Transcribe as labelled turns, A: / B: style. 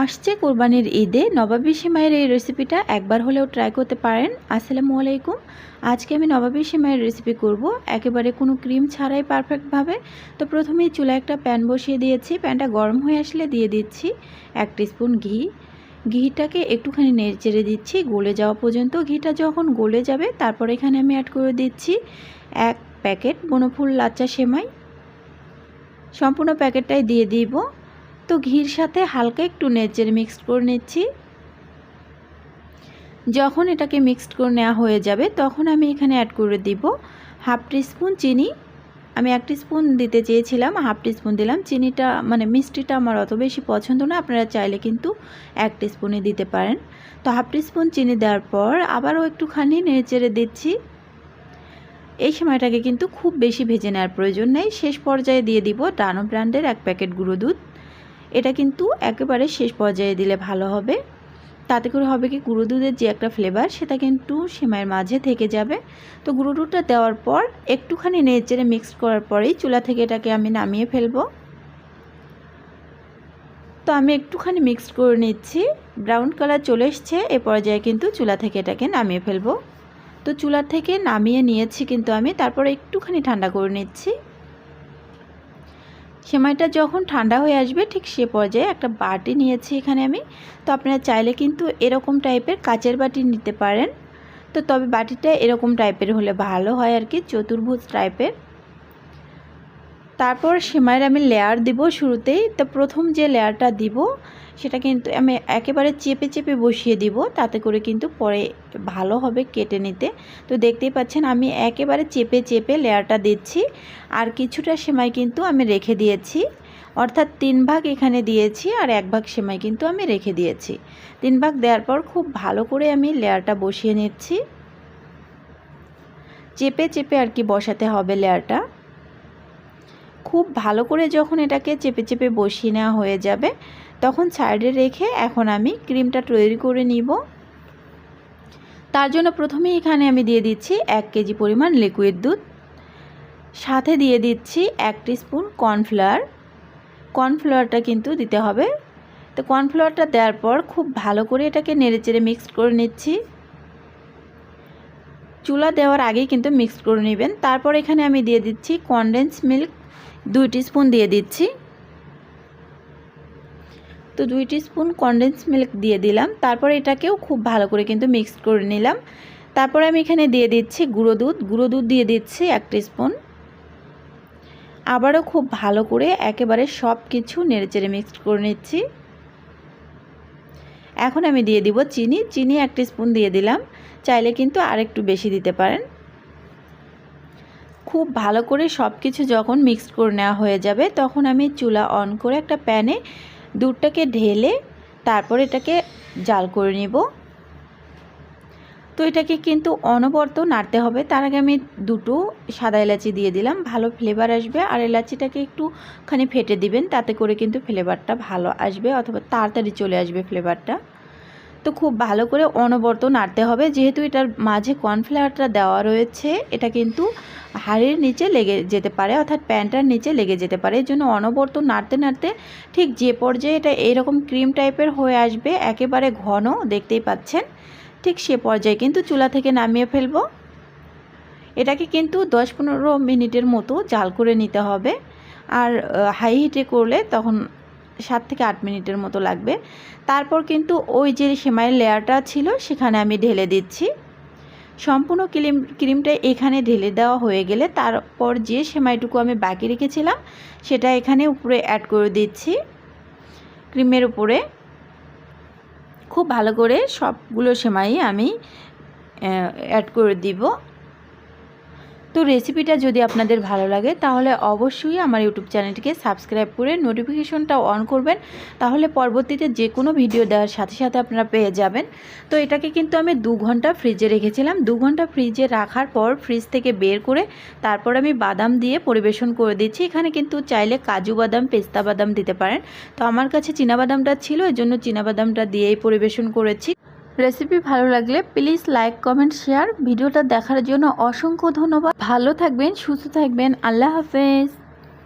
A: আসছে কোরবানির ঈদে। নবাবী সিমাইয়ের এই রেসিপিটা একবার হলেও ট্রাই করতে পারেন। আসসালামু আলাইকুম। আজকে আমি নবাবী সিমাইয়ের রেসিপি করব। একেবারে কোনো ক্রিম ছাড়াই পারফেক্টভাবে তো প্রথমেই চুলা একটা প্যান বসিয়ে দিয়েছি। প্যানটা গরম হয়ে আসলে দিয়ে দিচ্ছি এক স্পুন ঘি। ঘিটাকে একটুখানি নেড়ে দিচ্ছি। গলে যাওয়া পর্যন্ত ঘিটা যখন গলে যাবে, তারপর এখানে আমি অ্যাড করে দিচ্ছি এক প্যাকেট বনফুল লাচ্চা সেমাই। সম্পূর্ণ প্যাকেটটাই দিয়ে দিব। তো ঘির সাথে হালকা একটু নেচের মিক্সড করে নিচ্ছি। যখন এটাকে মিক্সড করে নেওয়া হয়ে যাবে, তখন আমি এখানে অ্যাড করে দিব হাফ স্পুন চিনি। আমি এক স্পুন দিতে চেয়েছিলাম হাফ স্পুন দিলাম। চিনিটা মানে মিষ্টিটা আমার অত বেশি পছন্দ না, আপনারা চাইলে কিন্তু এক স্পুনই দিতে পারেন। তো হাফ স্পুন চিনি দেওয়ার পর আবারও একটুখানি নেড়েচেড়ে দিচ্ছি। এই সময়টাকে কিন্তু খুব বেশি ভেজে নেওয়ার প্রয়োজন নেই। শেষ পর্যায়ে দিয়ে দিব ডানো ব্র্যান্ডের এক প্যাকেট গুঁড়ো দুধ। এটা কিন্তু একেবারে শেষ পর্যায়ে দিলে ভালো হবে। তাতে করে হবে কি গুঁড়ো দুধের যে একটা ফ্লেভার সেটা কিন্তু সেমাইয়ের মাঝে থেকে যাবে। তো গুঁড়ো দুধটা দেওয়ার পর একটুখানি নেচেড়ে মিক্স করার পরেই চুলা থেকে এটাকে আমি নামিয়ে ফেলব। তো আমি একটুখানি মিক্স করে নিচ্ছি। ব্রাউন কালার চলে এসছে, এ পর্যায়ে কিন্তু চুলা থেকে এটাকে নামিয়ে ফেলব। তো চুলা থেকে নামিয়ে নিয়েছি কিন্তু আমি, তারপর একটুখানি ঠান্ডা করে নিচ্ছি। সেমাইটা যখন ঠান্ডা হয়ে আসবে, ঠিক সে পর্যায়ে একটা বাটি নিয়েছি এখানে আমি। তো আপনারা চাইলে কিন্তু এরকম টাইপের কাচের বাটি নিতে পারেন। তো তবে বাটিটা এরকম টাইপের হলে ভালো হয় আর কি চতুর্ভুজ টাইপের। তারপর সেমাইয়ের আমি লেয়ার দিব শুরুতেই। তো প্রথম যে লেয়ারটা দিব, সেটা কিন্তু আমি একেবারে চেপে চেপে বসিয়ে দিব, তাতে করে কিন্তু পরে ভালো হবে কেটে নিতে। তো দেখতেই পাচ্ছেন আমি একেবারে চেপে চেপে লেয়ারটা দিচ্ছি, আর কিছুটা সেমাই কিন্তু আমি রেখে দিয়েছি। অর্থাৎ তিন ভাগ এখানে দিয়েছি আর এক ভাগ সেমাই কিন্তু আমি রেখে দিয়েছি। তিন ভাগ দেওয়ার পর খুব ভালো করে আমি লেয়ারটা বসিয়ে নিচ্ছি। চেপে চেপে আর কি বসাতে হবে লেয়ারটা খুব ভালো করে যখন এটাকে চেপে চেপে বসিয়ে নেওয়া হয়ে যাবে, তখন সাইডে রেখে এখন আমি ক্রিমটা তৈরি করে নিব। তার জন্য প্রথমে এখানে আমি দিয়ে দিচ্ছি এক কেজি পরিমাণ লিকুইড দুধ। সাথে দিয়ে দিচ্ছি এক স্পুন কর্নফ্লাওয়ার কর্নফ্লাওয়ারটা কিন্তু দিতে হবে। তো কর্নফ্লাওয়ারটা দেওয়ার পর খুব ভালো করে এটাকে নেড়েচেড়ে মিক্সড করে নিচ্ছি। চুলা দেওয়ার আগেই কিন্তু মিক্সড করে নেবেন। তারপর এখানে আমি দিয়ে দিচ্ছি কনডেন্স মিল্ক দুই স্পুন দিয়ে দিচ্ছি। তো দুই স্পুন কনডেন্স মিল্ক দিয়ে দিলাম। তারপর এটাকেও খুব ভালো করে কিন্তু মিক্সড করে নিলাম। তারপর আমি এখানে দিয়ে দিচ্ছি গুঁড়ো দুধ। গুঁড়ো দুধ দিয়ে দিচ্ছি এক স্পুন আবারও খুব ভালো করে একেবারে সব কিছু নেড়েচেড়ে মিক্সড করে নিচ্ছি। এখন আমি দিয়ে দিব চিনি। চিনি এক স্পুন দিয়ে দিলাম। চাইলে কিন্তু আরেকটু বেশি দিতে পারেন। খুব ভালো করে সব কিছু যখন মিক্সড করে নেওয়া হয়ে যাবে, তখন আমি চুলা অন করে একটা প্যানে দুধটাকে ঢেলে তারপর এটাকে জাল করে নিব। তো এটাকে কিন্তু অনবরত নাড়তে হবে। তার আগে আমি দুটো সাদা এলাচি দিয়ে দিলাম, ভালো ফ্লেভার আসবে। আর এলাচিটাকে একটুখানি ফেটে দিবেন, তাতে করে কিন্তু ফ্লেভারটা ভালো আসবে অথবা তাড়াতাড়ি চলে আসবে ফ্লেভারটা তো খুব ভালো করে অনবরত নাড়তে হবে। যেহেতু এটার মাঝে কর্নফ্লাওয়ারটা দেওয়া রয়েছে, এটা কিন্তু হাড়ির নিচে লেগে যেতে পারে, অর্থাৎ প্যান্টার নিচে লেগে যেতে পারে। এই জন্য অনবরত নাড়তে নাড়তে ঠিক যে পর্যায়ে এটা এইরকম ক্রিম টাইপের হয়ে আসবে, একেবারে ঘন, দেখতেই পাচ্ছেন। ঠিক সে পর্যায়ে কিন্তু চুলা থেকে নামিয়ে ফেলব। এটাকে কিন্তু দশ পনেরো মিনিটের মতো জাল করে নিতে হবে। আর হাই হিটে করলে তখন সাত থেকে আট মিনিটের মতো লাগবে। তারপর কিন্তু ওই যে সেমাইয়ের লেয়ারটা ছিল, সেখানে আমি ঢেলে দিচ্ছি। সম্পূর্ণ ক্রিম, ক্রিমটা এখানে ঢেলে দেওয়া হয়ে গেলে তারপর যে সেমাইটুকু আমি বাকি রেখেছিলাম, সেটা এখানে উপরে অ্যাড করে দিচ্ছি ক্রিমের উপরে। খুব ভালো করে সবগুলো সেমাই আমি অ্যাড করে দিব। তো রেসিপিটা যদি আপনাদের ভালো লাগে, তাহলে অবশ্যই আমার ইউটিউব চ্যানেলটিকে সাবস্ক্রাইব করে নোটিফিকেশনটা অন করবেন। তাহলে পরবর্তীতে যে কোনো ভিডিও দেওয়ার সাথে সাথে আপনারা পেয়ে যাবেন। তো এটাকে কিন্তু আমি দু ঘণ্টা ফ্রিজে রেখেছিলাম। দু ঘণ্টা ফ্রিজে রাখার পর ফ্রিজ থেকে বের করে তারপর আমি বাদাম দিয়ে পরিবেশন করে দিচ্ছি। এখানে কিন্তু চাইলে কাজু বাদাম, পেস্তা বাদাম দিতে পারেন। তো আমার কাছে বাদামটা ছিল এই জন্য বাদামটা দিয়েই পরিবেশন করেছি। রেসিপি ভালো লাগলে প্লিজ লাইক, কমেন্ট, শেয়ার। ভিডিওটা দেখার জন্য অসংখ্য ধন্যবাদ। ভালো থাকবেন, সুস্থ থাকবেন। আল্লাহ হাফেজ।